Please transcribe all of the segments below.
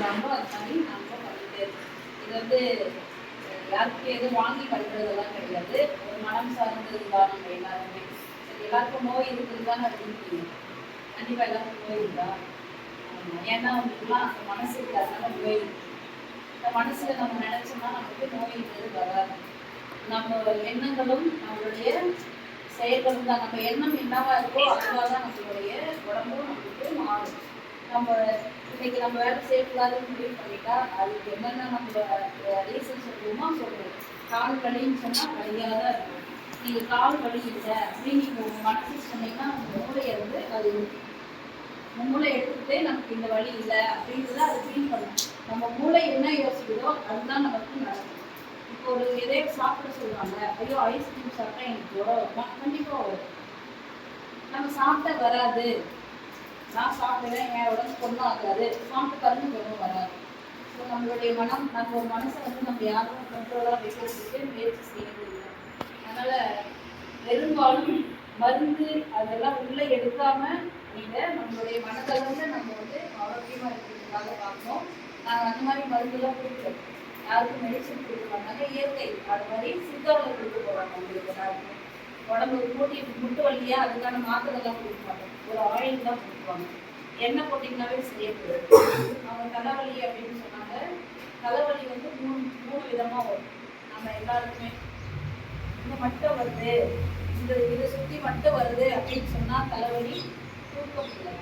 சொல்கிறாங்களோ அது மாதிரி நம்ம பண்ணிட்டு இருக்கோம். இது வந்து அஹ், யாருக்கும் எதுவும் வாங்கி பண்ணுறதெல்லாம் கிடையாது ஒரு மனம் சார்ந்தது தான் நம்ம எல்லாருமே சரி எல்லாருக்கும் நோய் இருக்குது தான் அப்படின்னு கண்டிப்பாக எல்லாருக்கும் நோய் இருக்கா ஏன்னா அவங்களுக்குலாம் அந்த மனசு இருக்காதுனால நோய் இந்த மனசுல நம்ம நினைச்சோம்னா நமக்கு நோய்ன்றது வராது நம்ம எண்ணங்களும் நம்மளுடைய செயல்களும் தான் நம்ம எண்ணம் என்னவா இருக்கோ அதுவாக தான் நம்மளுடைய உடம்பும் நமக்கு மாறும் நம்ம இன்னைக்கு நம்ம வேலை செய்யக்கூடாதுன்னு முடிவு பண்ணிட்டா அதுக்கு என்னென்ன நம்ம ரீசன் சொல்லுவோமோ சொல்லுவோம் கால் வலின்னு சொன்னால் வலியாக தான் இருக்கும். நீங்கள் கால் வலி இல்லை அப்படின்னு நீங்கள் உங்கள் மனசு சொன்னீங்கன்னா உங்கள் மூளையை வந்து அது மூளை எடுத்துக்கிட்டு நமக்கு இந்த வழி இல்லை அப்படின்றத அது ஃபீல் பண்ணும். நம்ம மூளை என்ன யோசிக்குதோ அதுதான் நமக்கு நடக்கும் இப்போ ஒரு எதே சாப்பிட சொல்லுவாங்க ஐயோ ஐஸ்கிரீம் சாப்பிட்டா எனக்கு ஜுரம் கண்டிப்பாக வரும். நம்ம சாப்பிட்டா வராது. நான் சாப்பிடுவேன் என் உடம்பு பொண்ணும் ஆகாது சாப்பிட்டு பாருங்க வராது. ஸோ நம்மளுடைய மனம் நம்ம ஒரு மனசை வந்து நம்ம யாரும் கண்ட்ரோலாக வைக்கிறதுக்கு முயற்சி செய்யறது இல்லை அதனால பெரும்பாலும் மருந்து அதெல்லாம் உள்ளே எடுக்காம நீங்கள் நம்மளுடைய மனதளவுல நம்ம வந்து ஆரோக்கியமாக இருக்கிறதுக்காக பார்க்கணும். நாங்கள் அந்த மாதிரி மருந்துலாம் கொடுக்குறோம். யாருக்கும் மெடிசன் கொடுக்க மாட்டாங்க. இயற்கை அது மாதிரி சித்தாவில் கொடுக்க போகிறாங்க உங்களுக்கு எல்லாருக்கும். உடம்பு கூட்டி முட்டு வலியா அதுக்கான மாத்திரைலாம் கொடுப்பாங்க. ஒரு ஆயில் தான் கொடுப்பாங்க. எண்ணெய் போட்டிங்கனாவே சரியா அவங்க தலைவலி அப்படின்னு சொன்னாங்க. தலைவலி வந்து மூணு மூணு விதமா வரும். நம்ம எல்லாருக்குமே. இந்த மட்டும் வருது. இந்த இதை சுத்தி மட்டும் வருது அப்படின்னு சொன்னா தலைவலி தூக்கம் இல்லை.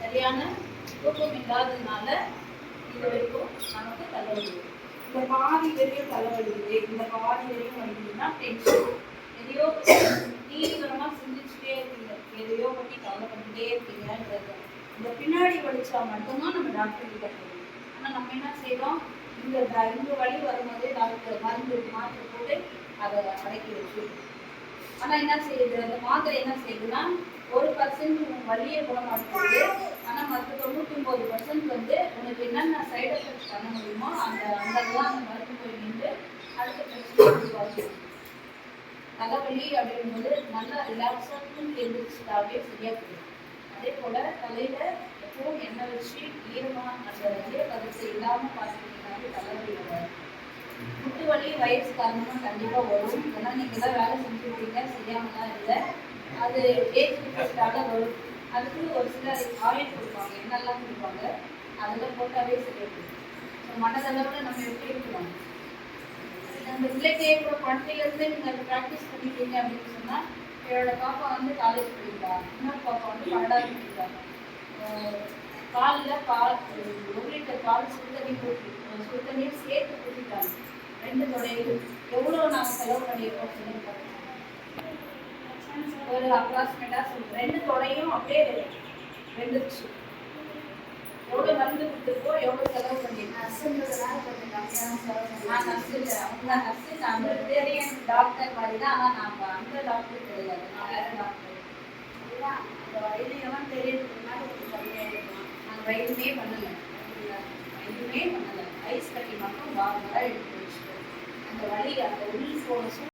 சரியான தூக்கம் இல்லாததுனால இது வரைக்கும் நமக்கு தலைவலி இந்த பாதி வரையும் தலைவலி இருக்குது இந்த பாதி வரையும் வலிக்குதுன்னா டென்ஷன் எதையோ தீவிரமா சிந்திச்சுட்டே இருக்கீங்க எதையோ பத்தி கவலைப்பட்டுட்டே இருக்கீங்கன்றது இந்த பின்னாடி வலிச்சா மட்டும்தான் நம்ம டாக்டர் கிட்ட போகணும். ஆனா நம்ம என்ன செய்யறோம் இந்த இந்த வழி வரும்போதே டாக்டர் மருந்து மாத்திரை போட்டு அதை அடக்கி வச்சு ஆனா என்ன செய்யுது? அந்த மாத்திரை என்ன செய்யுதுன்னா ஒரு பர்சன்ட் வலியை குணமாக்குது ஆனா மற்ற தொண்ணூத்தி ஒன்பது பர்சன்ட் வந்து உனக்கு என்னென்ன சைடு எஃபெக்ட் பண்ண முடியுமோ அந்த அந்த அந்த தலைவலி அப்படிங்கும்போது நல்லா ரிலாக்ஸாக தூங்கி எழுந்திரிச்சிட்டாவே சரியா போயிடும். அதே போல தலையில எப்பவும் எண்ணெய் வச்சு ஈரமா அந்த ஈர கருத்து இல்லாம பார்த்துக்கிட்டீங்கன்னாவே தலைவலி வராது. முட்டு வலி வயசு காரணமா கண்டிப்பா வரும். ஏன்னா நீங்க தான் வேலை செஞ்சுருக்கீங்க சரியாமலாம் இல்லை. அது ஏஜ் டிஃபரன்ஸ்டால வரும். அதுக்கு ஒரு சில ஆயில் கொடுப்பாங்க எண்ணெய்லாம் கொடுப்பாங்க. அதெல்லாம் போட்டாவே சரியா போயிடும். ஸோ மனதளவில் நம்ம எப்படி இருக்கிறோம் அந்த பிள்ளைக்கு இப்போ குழந்தையிலேருந்து நீங்கள் அதை ப்ராக்டிஸ் பண்ணிட்டீங்க அப்படின்னு சொன்னால் என்னோட பாப்பா வந்து காலேஜ் படிக்கிறா இன்னொரு பாப்பா வந்து பன்னெண்டாவது படிக்கிறா காலில் பால் ஒரு லிட்டர் பால் சுத்தண்ணி போட்டு சுடுதண்ணியை சேர்த்து குடிக்கிறாங்க ரெண்டு தொடையிலும் எவ்வளோ நாங்கள் செலவு பண்ணியிருக்கோம் சொல்லுங்க பாருங்க. ஒரு அப்ராக்சிமேட்டாக சொல்லுங்கள் ரெண்டு தொடையும் அப்படியே வெந்துருச்சு எவ்வளோ மருந்து கொடுத்துருக்கோம் எவ்வளோ செலவு பண்ணியிருக்கோம். நான் நர்ஸு அவங்க நர்ஸு நான் வெஜிடேரியன் டாக்டர் மாதிரி தான் ஆனால் நான் அந்த டாக்டர் கிடையாது நான் டாக்டர் அதுதான் அந்த வயதிலெல்லாம் தெரியறதுனால கொஞ்சம் கம்மியாக இருக்கலாம் நான் வைத்தியமே பண்ணலை வைத்தியமே பண்ணலை ஐஸ் கட்டி மட்டும் நார்மலாக எடுத்து வச்சுட்டேன் அந்த வழி அந்த உள் போன